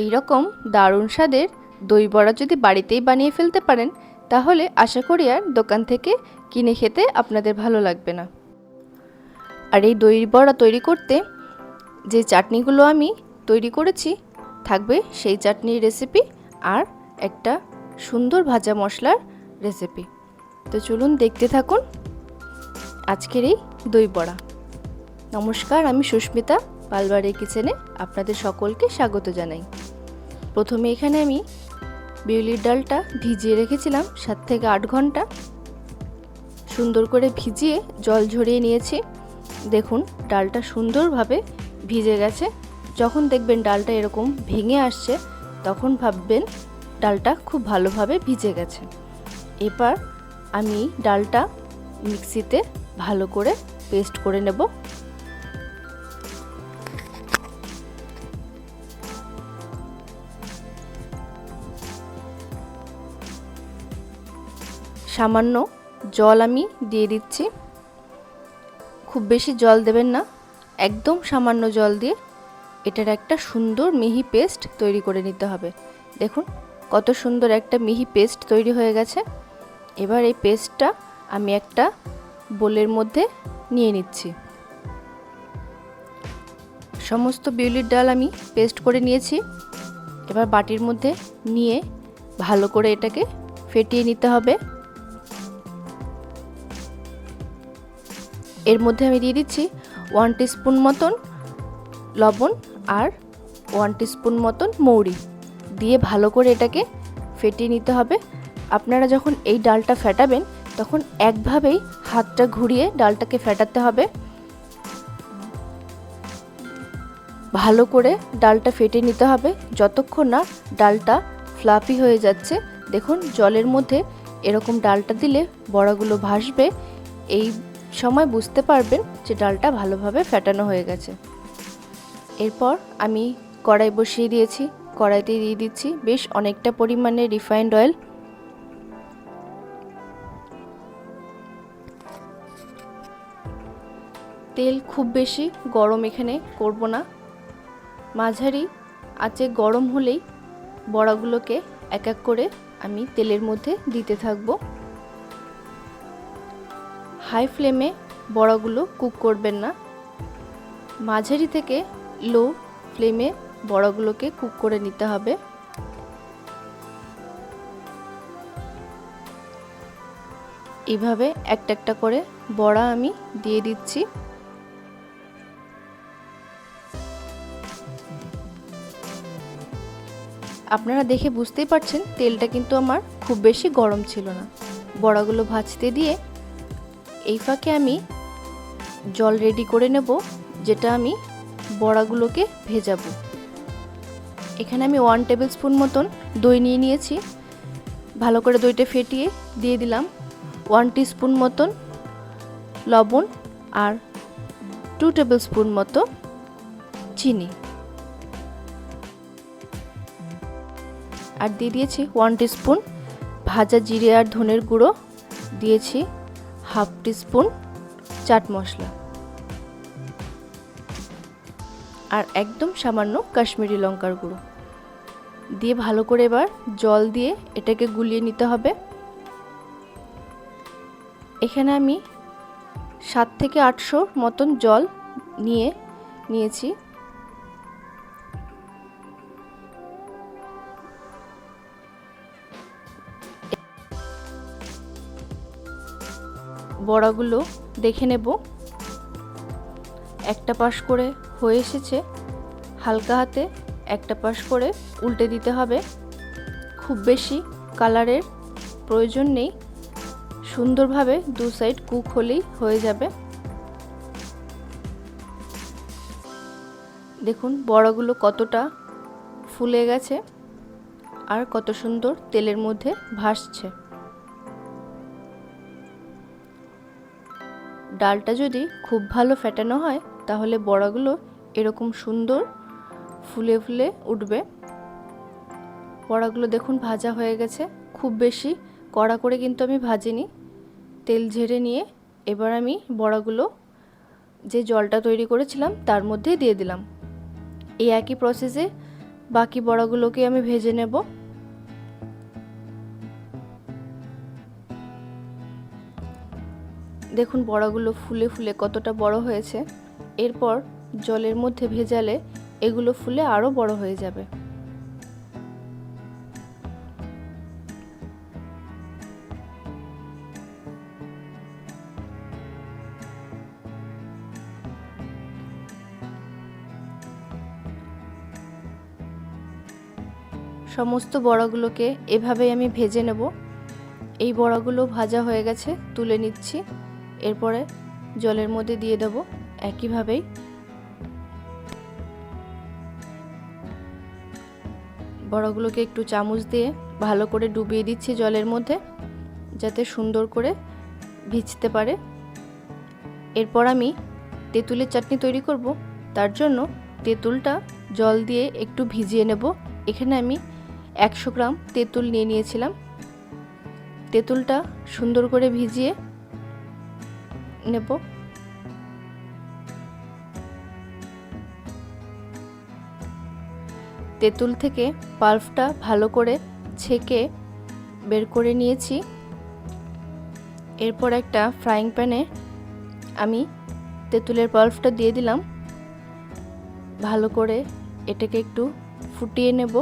এই রকম দারুণ স্বাদের দই বড়া যদি বাড়িতেই বানিয়ে ফেলতে পারেন, তাহলে আশা করি আর দোকান থেকে কিনে খেতে আপনাদের ভালো লাগবে না। আর এই দই বড়া তৈরি করতে যে চাটনিগুলো আমি তৈরি করেছি, থাকবে সেই চাটনির রেসিপি আর একটা সুন্দর ভাজা মশলার রেসিপি তো চলুন দেখতে থাকুন আজকের এই দই বড়া। নমস্কার, আমি সুস্মিতা। পালবাড়ি কিচেনে আপনাদের সকলকে স্বাগত জানাই। প্রথমে এখানে আমি বিউলির ডালটা ভিজিয়ে রেখেছিলাম, সাত থেকে আট ঘণ্টা। সুন্দর করে ভিজিয়ে জল ঝরিয়ে নিয়েছি। দেখুন, ডালটা সুন্দরভাবে ভিজে গেছে। যখন দেখবেন ডালটা এরকম ভেঙে আসছে, তখন ভাববেন ডালটা খুব ভালোভাবে ভিজে গেছে। এবার আমি ডালটা মিক্সিতে ভালো করে পেস্ট করে নেব। সামান্য জল আমি দিয়ে দিচ্ছি। খুব বেশি জল দেবেন না, একদম সামান্য জল দিয়ে এটার একটা সুন্দর মিহি পেস্ট তৈরি করে নিতে হবে। দেখুন, কত সুন্দর একটা মিহি পেস্ট তৈরি হয়ে গেছে। এবার এই পেস্টটা আমি একটা বোলের মধ্যে নিয়ে নিচ্ছি। সমস্ত বিউলির ডাল আমি পেস্ট করে নিয়েছি। এবার বাটির মধ্যে নিয়ে ভালো করে এটাকে ফেটিয়ে নিতে হবে। এর মধ্যে আমি দিয়ে দিচ্ছি ওয়ান স্পুন মতন লবণ আর ওয়ান স্পুন মতন মৌরি। দিয়ে ভালো করে এটাকে ফেটিয়ে নিতে হবে। আপনারা যখন এই ডালটা ফেটাবেন, তখন একভাবেই হাতটা ঘুরিয়ে ডালটাকে ফেটাতে হবে। ভালো করে ডালটা ফেটে নিতে হবে। যতক্ষণ না ডালটা ফ্লাফি হয়ে যাচ্ছে, দেখুন জলের মধ্যে এরকম ডালটা দিলে বড়াগুলো ভাসবে। এই সময় বুঝতে পারবেন যে ডালটা ভালোভাবে ফেটানো হয়ে গেছে। এরপর আমি কড়াই বসিয়ে দিয়েছি। কড়াইতে দিয়ে দিচ্ছি বেশ অনেকটা পরিমাণে রিফাইন্ড অয়েল তেল খুব বেশি গরম এখানে করব না। মাঝারি আঁচে গরম হলেই বড়াগুলোকে এক এক করে আমি তেলের মধ্যে দিতে থাকব। হাই ফ্লেমে বড়াগুলো কুক করবেন না। মাঝারি থেকে লো ফ্লেমে বড়াগুলোকে কুক করে নিতে হবে। এভাবে একটা একটা করে বড়া আমি দিয়ে দিচ্ছি। আপনারা দেখে বুঝতেই পারছেন তেলটা কিন্তু আমার খুব বেশি গরম ছিল না। বড়াগুলো ভাজতে দিয়ে এই ফাঁকে আমি জল রেডি করে নেব, যেটা আমি বড়াগুলোকে ভেজাবো। এখানে আমি ওয়ান টেবিল স্পুন মতন দই নিয়ে নিয়েছি। ভালো করে দইটা ফেটিয়ে দিয়ে দিলাম। ওয়ান স্পুন মতন লবণ আর টু টেবিল স্পুন মতো চিনি। আর দিয়ে দিয়েছি ওয়ান স্পুন ভাজা জিরে আর ধনের গুঁড়ো। দিয়েছি হাফ টিস্পুন চাট মশলা। আর একদম সামান্য কাশ্মীরি লঙ্কার গুঁড়ো। দিয়ে ভালো করে এবার জল দিয়ে এটাকে গুলিয়ে নিতে হবে। এখানে আমি সাত থেকে আটশো মতন জল নিয়ে নিয়েছি। বড়াগুলো দেখে নেব। একটা পাশ করে হয়ে এসেছে, হালকা হাতে একটা পাশ করে উল্টে দিতে হবে। খুব বেশি কালারের প্রয়োজন নেই, সুন্দরভাবে দু সাইড কুক হলেই হয়ে যাবে। দেখুন বড়াগুলো কতটা ফুলে গেছে আর কত সুন্দর তেলের মধ্যে ভাসছে। ডালটা যদি খুব ভালো ফেটানো হয়, তাহলে বড়াগুলো এরকম সুন্দর ফুলে ফুলে উঠবে। বড়াগুলো দেখুন ভাজা হয়ে গেছে। খুব বেশি কড়া করে কিন্তু আমি ভাজিনি। তেল ঝেড়ে নিয়ে এবার আমি বড়াগুলো যে জলটা তৈরি করেছিলাম, তার মধ্যে দিয়ে দিলাম। এই একই প্রসেসে বাকি বড়াগুলোকে আমি ভেজে নেব। দেখুন বড়াগুলো ফুলে ফুলে কতটা বড় হয়েছে। এরপর জলের মধ্যে ভেজালে এগুলো ফুলে আরও বড় হয়ে যাবে। সমস্ত বড়াগুলোকে এভাবেই আমি ভেজে নেব। এই বড়াগুলো ভাজা হয়ে গেছে, তুলে নিচ্ছি। এরপরে জলের মধ্যে দিয়ে দেব একইভাবেই। বড়াগুলোকে একটু চামচ দিয়ে ভালো করে ডুবিয়ে দিচ্ছি জলের মধ্যে, যাতে সুন্দর করে ভিজতে পারে। এরপর আমি তেঁতুলের চাটনি তৈরি করব, তার জন্য তেঁতুলটা জল দিয়ে একটু ভিজিয়ে নেব। এখানে আমি একশো গ্রাম তেঁতুল নিয়ে নিয়েছিলাম। তেঁতুলটা সুন্দর করে ভিজিয়ে নেব। তেঁতুল থেকে পাল্পটা ভালো করে ছেঁকে বের করে নিয়েছি। এরপর একটা ফ্রাইং প্যানে আমি তেঁতুলের পাল্পটা দিয়ে দিলাম। ভালো করে এটাকে একটু ফুটিয়ে নেব।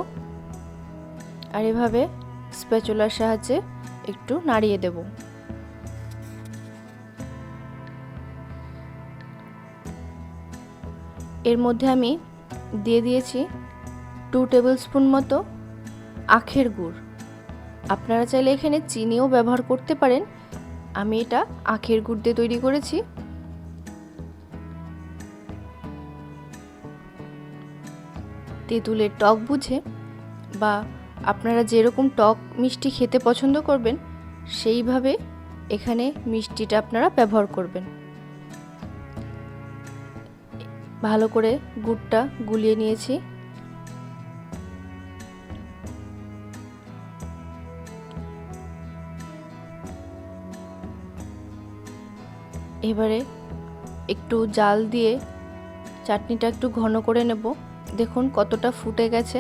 আর এভাবে স্প্যাচুলার সাহায্যে একটু নাড়িয়ে দেব। এর মধ্যে আমি দিয়ে দিয়েছি টু টেবিল স্পুন মতো আখের গুড়। আপনারা চাইলে এখানে চিনিও ব্যবহার করতে পারেন। আমি এটা আখের গুড় দিয়ে তৈরি করেছি। তেঁতুলের টক বুঝে বা আপনারা যেরকম টক মিষ্টি খেতে পছন্দ করবেন, সেইভাবে এখানে মিষ্টিটা আপনারা ব্যবহার করবেন। ভালো করে গুড়টা গুলিয়ে নিয়েছি। এবারে একটু জাল দিয়ে চাটনিটা একটু ঘন করে নেব। দেখুন কতটা ফুটে গেছে।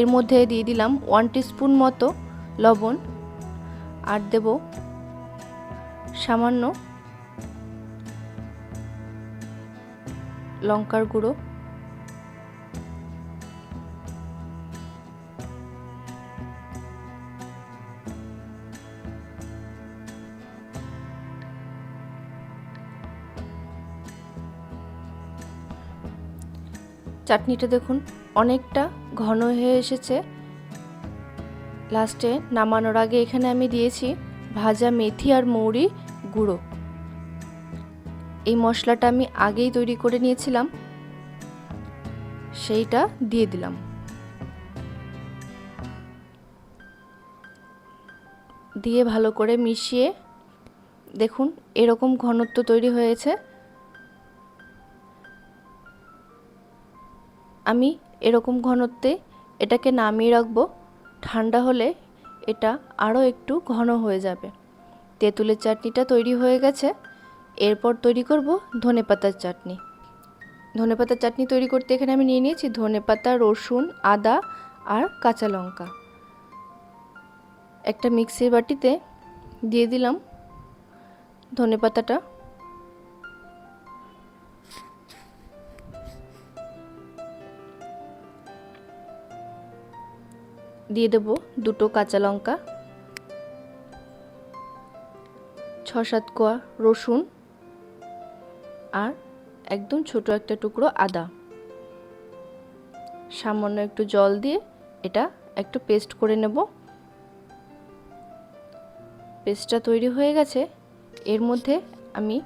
এর মধ্যে দিয়ে দিলাম ওয়ান স্পুন মতো লবণ। আর দেব সামান্য লঙ্কার গুঁড়ো। চাটনিটা দেখুন, অনেকটা ঘন হয়ে এসেছে। লাস্টে নামানোর আগে এখানে আমি দিয়েছি ভাজা মেথি আর মৌরি গুঁড়ো। এই মশলাটা আমি আগেই তৈরি করে নিয়েছিলাম। সেইটা দিয়ে দিলাম। দিয়ে ভালো করে মিশিয়ে দেখুন এরকম ঘনত্ব তৈরি হয়েছে। আমি এরকম ঘনত্বে এটাকে নামিয়ে রাখব। ঠান্ডা হলে এটা আরও একটু ঘন হয়ে যাবে। তেঁতুলের চাটনিটা তৈরি হয়ে গেছে। এরপর তৈরি করব ধনেপাতার চাটনি। ধনেপাতার চাটনি তৈরি করতে এখানে আমি নিয়ে নিয়েছি ধনেপাতা রসুন, আদা আর কাঁচা লঙ্কা। একটা মিক্সির বাটিতে দিয়ে দিলাম ধনেপাতাটা দিয়ে দেব দুটো কাঁচা লঙ্কা ছ সাত কোয়া রসুন আর একদম ছোট একটা টুকরো আদা। সামান্য একটু জল দিয়ে এটা একটু পেস্ট করে নেব। পেস্টটা তৈরি হয়ে গেছে। এর মধ্যে আমি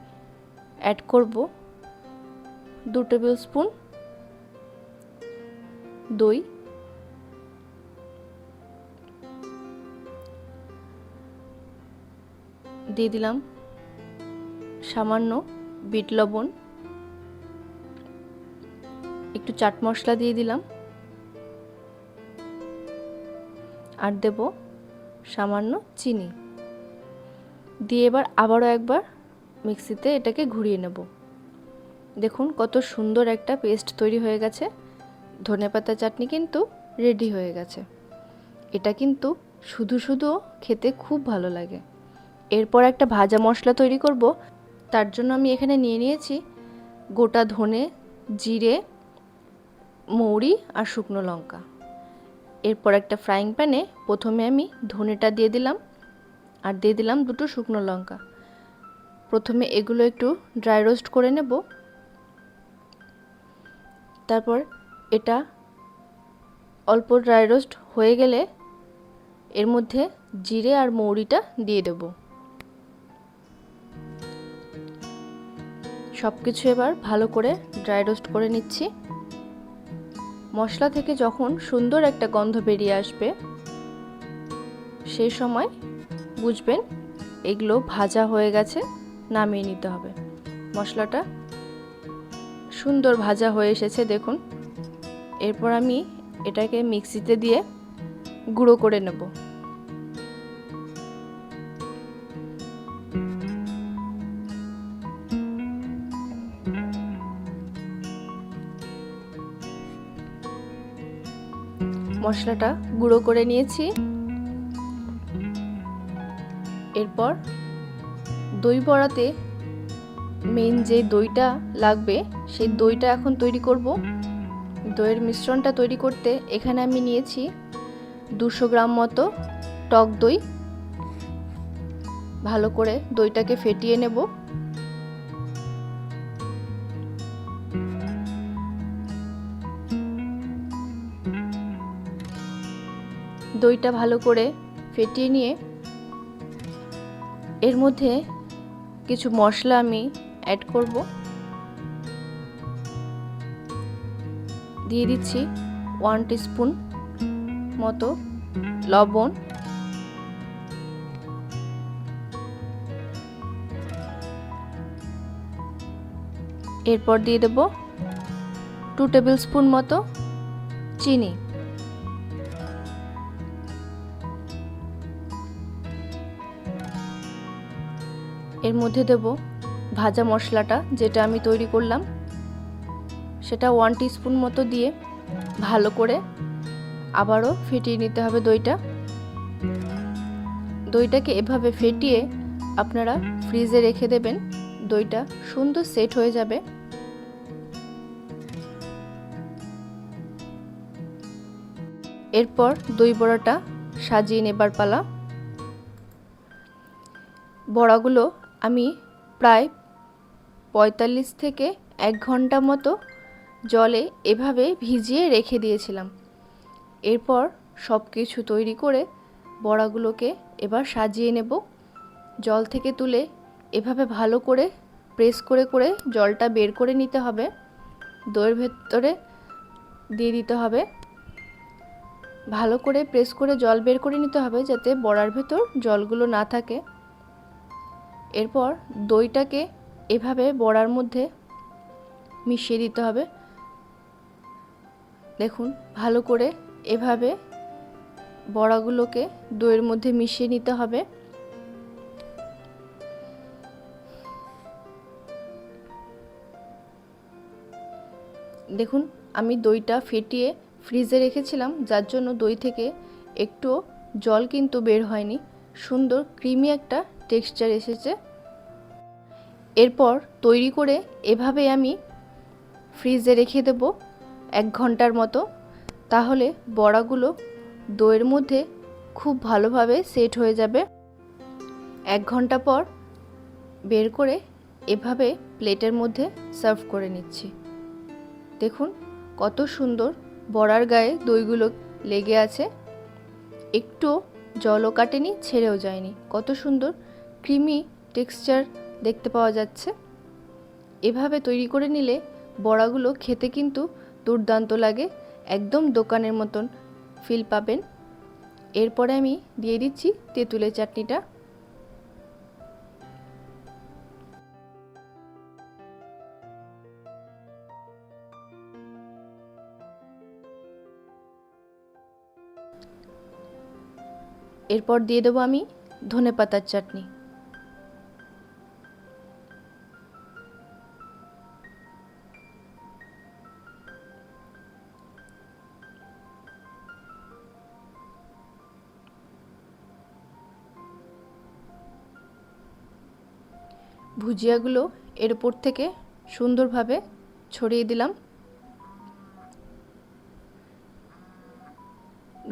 অ্যাড করব দু টেবিল স্পুন দই। দিয়ে দিলাম সামান্য বিট লবণ, একটু চাট মশলা দিয়ে দিলাম। আর দেব সামান্য চিনি। দিয়ে এবার আবারও একবার মিক্সিতে এটাকে ঘুরিয়ে নেব। দেখুন কত সুন্দর একটা পেস্ট তৈরি হয়ে গেছে। ধনেপাতা চাটনি কিন্তু রেডি হয়ে গেছে। এটা কিন্তু শুধু শুধু খেতে খুব ভালো লাগে। এরপর একটা ভাজা মশলা তৈরি করব। তার জন্য আমি এখানে নিয়ে নিয়েছি গোটা ধনে, জিরে, মৌরি আর শুকনো লঙ্কা। এরপর একটা ফ্রাইং প্যানে প্রথমে আমি ধনেটা দিয়ে দিলাম আর দিয়ে দিলাম দুটো শুকনো লঙ্কা। প্রথমে এগুলো একটু ড্রাই রোস্ট করে নেব। তারপর এটা অল্প ড্রাই রোস্ট হয়ে গেলে এর মধ্যে জিরে আর মৌরিটা দিয়ে দেব। সব কিছু এবার ভালো করে ড্রাই রোস্ট করে নিচ্ছি। মশলা থেকে যখন সুন্দর একটা গন্ধ বেরিয়ে আসবে, সেই সময় বুঝবেন এগুলো ভাজা হয়ে গেছে, নামিয়ে নিতে হবে। মশলাটা সুন্দর ভাজা হয়ে এসেছে, দেখুন। এরপর আমি এটাকে মিক্সিতে দিয়ে গুঁড়ো করে নেব। মশলাটা গুঁড়ো করে নিয়েছি। এরপর দই বড়াতে মেন যে দইটা লাগবে, সেই দইটা এখন তৈরি করব। দইয়ের মিশ্রণটা তৈরি করতে এখানে আমি নিয়েছি দুশো গ্রাম মতো টক দই। ভালো করে দইটাকে ফেটিয়ে নেব। দইটা ভালো করে ফেটিয়ে নিয়ে এর মধ্যে কিছু মশলা আমি অ্যাড করব। দিয়ে দিচ্ছি ওয়ান স্পুন মতো লবণ। এরপর দিয়ে দেব টু টেবিল স্পুন মতো চিনি। এর মধ্যে দেব ভাজা মশলাটা যেটা আমি তৈরি করলাম। সেটা ওয়ান স্পুন মতো দিয়ে ভালো করে আবারও ফেটিয়ে নিতে হবে দইটা। দইটাকে এভাবে ফেটিয়ে আপনারা ফ্রিজে রেখে দেবেন। দইটা সুন্দর সেট হয়ে যাবে। এরপর দই বড়াটা সাজিয়ে নেবার পালা। বড়াগুলো আমি প্রায় পঁয়তাল্লিশ থেকে এক ঘণ্টা মতো জলে এভাবে ভিজিয়ে রেখে দিয়েছিলাম। এরপর সব কিছু তৈরি করে বড়াগুলোকে এবার সাজিয়ে নেব। জল থেকে তুলে এভাবে ভালো করে প্রেস করে করে জলটা বের করে নিতে হবে। দইয়ের ভেতরে দিয়ে দিতে হবে। ভালো করে প্রেস করে জল বের করে নিতে হবে যাতে বড়ার ভেতর জলগুলো না থাকে। এরপর দইটাকে এভাবে বড়ার মধ্যে মিশিয়ে দিতে হবে। দেখুন, ভালো করে এভাবে বড়াগুলোকে দইয়ের মধ্যে মিশিয়ে নিতে হবে। দেখুন, আমি দইটা ফেটিয়ে ফ্রিজে রেখেছিলাম, যার জন্য দই থেকে একটু জল কিন্তু বের হয়নি। সুন্দর, ক্রিমি একটা টেক্সচার এসেছে। এরপর তৈরি করে এভাবে আমি ফ্রিজে রেখে দেব এক ঘণ্টার মতো। তাহলে বড়াগুলো দইয়ের মধ্যে খুব ভালোভাবে সেট হয়ে যাবে। এক ঘণ্টা পর বের করে এভাবে প্লেটের মধ্যে সার্ভ করে নিচ্ছি। দেখুন কত সুন্দর বড়ার গায়ে দইগুলো লেগে আছে। একটু জলও কাটেনি, ছেড়েও যায়নি। কত সুন্দর ক্রিমি টেক্সচার দেখতে পাওয়া যাচ্ছে। এভাবে তৈরি করে নিলে বড়াগুলো খেতে কিন্তু দুর্দান্ত লাগে, একদম দোকানের মতন ফিল পাবেন। এরপরে আমি দিয়ে দিচ্ছি তেঁতুলের চাটনিটা। এরপর দিয়ে দেবো আমি ধনে পাতার চাটনি। ভুজিয়াগুলো এর উপর থেকে সুন্দরভাবে ছড়িয়ে দিলাম।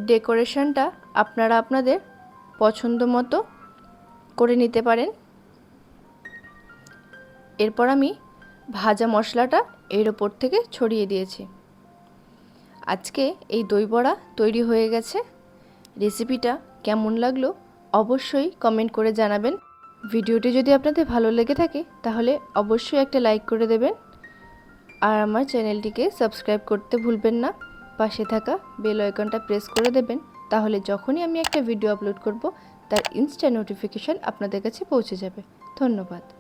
ডেকোরেশনটা আপনারা আপনাদের পছন্দ মতো করে নিতে পারেন। এরপর আমি ভাজা মশলাটা এর ওপর থেকে ছড়িয়ে দিয়েছি। আজকে এই দই বড়া তৈরি হয়ে গেছে। রেসিপিটা কেমন লাগল অবশ্যই কমেন্ট করে জানাবেন। ভিডিওটি যদি আপনাদের ভালো লেগে থাকে, তাহলে অবশ্যই একটা লাইক করে দেবেন। আর আমার চ্যানেলটিকে সাবস্ক্রাইব করতে ভুলবেন না। পাশে থাকা বেল আইকনটা প্রেস করে দেবেন, তাহলে যখনই আমি একটা ভিডিও আপলোড করব, তার ইনস্ট্যান্ট নোটিফিকেশান আপনাদের কাছে পৌঁছে যাবে। ধন্যবাদ।